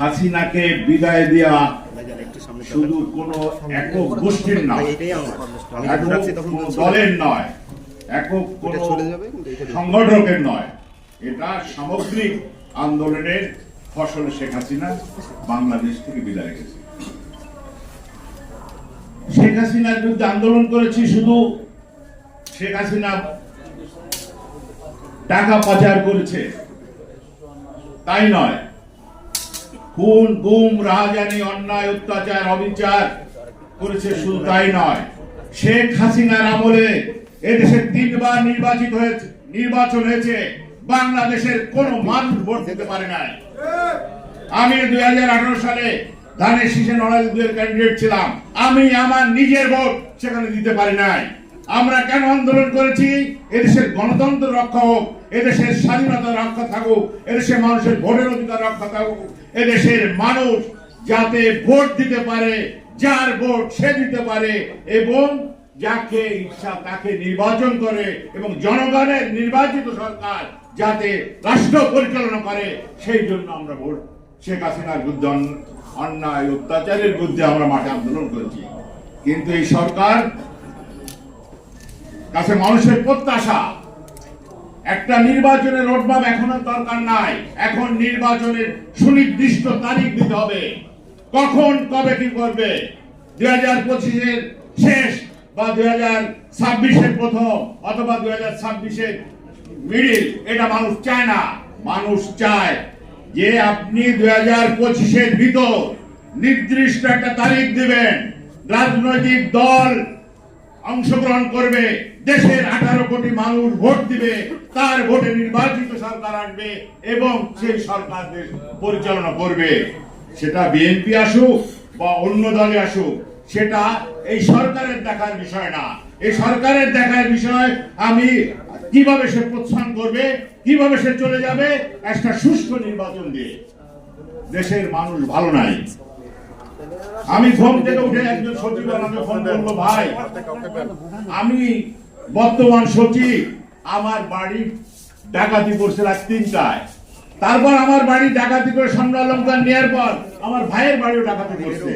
হাসিনাকে বিদায় দেওয়া শুধু কোনো একক গোষ্ঠীর নয় দলের নয়, একক কোনো সংগঠকের নয়, এটা সামগ্রিক আন্দোলনের ফসল শেখ হাসিনা বাংলাদেশ থেকে বিদায় গেছে শেখ হাসিনার বিরুদ্ধে আন্দোলন করেছি শুধু শেখ হাসিনা টাকা পাচার করেছে, তাই নয় খুন, গুম, রাহাজানি, অন্যায়, অত্যাচার, অবিচার করেছে শুধু তাই নয়। শেখ হাসিনার আমলে এদেশে তিনবার নির্বাচিত হয়েছে, নির্বাচন হয়েছে, বাংলাদেশের কোন মানুষ ভোট দিতে পারে নাই। আমি দুই হাজার আঠেরো সালে ধানের শীষে নড়াইল দুয়ের ক্যান্ডিডেট ছিলাম। আমি আমার নিজের ভোট সেখানে দিতে পারি নাই। আমরা কেন আন্দোলন করেছি? এদেশের গণতন্ত্র রক্ষা হোক, এদেশের স্বাধীনতা রক্ষা থাকুক, এদেশের মানুষের ভোটের অধিকার রক্ষা থাকুক, এদেশের মানুষ যাতে ভোট দিতে পারে, যার ভোট সে দিতে পারে, এবং যাকে ইচ্ছা তাকে নির্বাচন করে, এবং জনগণের নির্বাচিত সরকার যাতে রাষ্ট্র পরিচালনা করে, সেই জন্য আমরা ভোট, শেখ হাসিনার বিরুদ্ধে অন্যায় অত্যাচারের বিরুদ্ধে আমরা মাঠে আন্দোলন করেছি। কিন্তু এই সরকার কাছে মানুষের প্রত্যাশা। একটা নির্বাচনের রোডম্যাপ এখনও দরকার নাই। এখন নির্বাচনের সুনির্দিষ্ট তারিখ দিতে হবে। কখন, কবে কি করবে? দুই হাজার পঁচিশের শেষ বা দুই হাজার ছাব্বিশের প্রথম অথবা দুই হাজার ছাব্বিশের মিডিল এটা মানুষ চায় না। মানুষ চায় যে আপনি দুই হাজার পঁচিশের ভিতর নির্দিষ্ট একটা তারিখ দিবেন। রাজনৈতিক দল অংশগ্রহণ করবে, দেশের আঠারো কোটি মানুষ ভোট দিবে, তার ভোটে নির্বাচিত সরকার আসবে এবং সেই সরকার পরিচালনা করবে। সেটা বিএনপি আসুক বা অন্য দলে আসুক, সেটা এই সরকারের দেখার বিষয় না। এই সরকারের দেখার বিষয় আমি কীভাবে সে প্রস্থান করবে, কীভাবে সে চলে যাবে, একটা সুষ্ঠু নির্বাচন দিয়ে। দেশের মানুষ ভালো নাই। আমি ঘুম থেকে উঠে একজন সচিব আমাকে ফোন করল, ভাই, আমি বর্তমান সচিব। আমার বাড়ি ডাকাতি করছে রাত তিনটায়। তারপর আমার বাড়ি ডাকাতি করে সামনে অলঙ্কার নেওয়ার পর আমার ভাইয়ের বাড়িও ডাকাতি করছে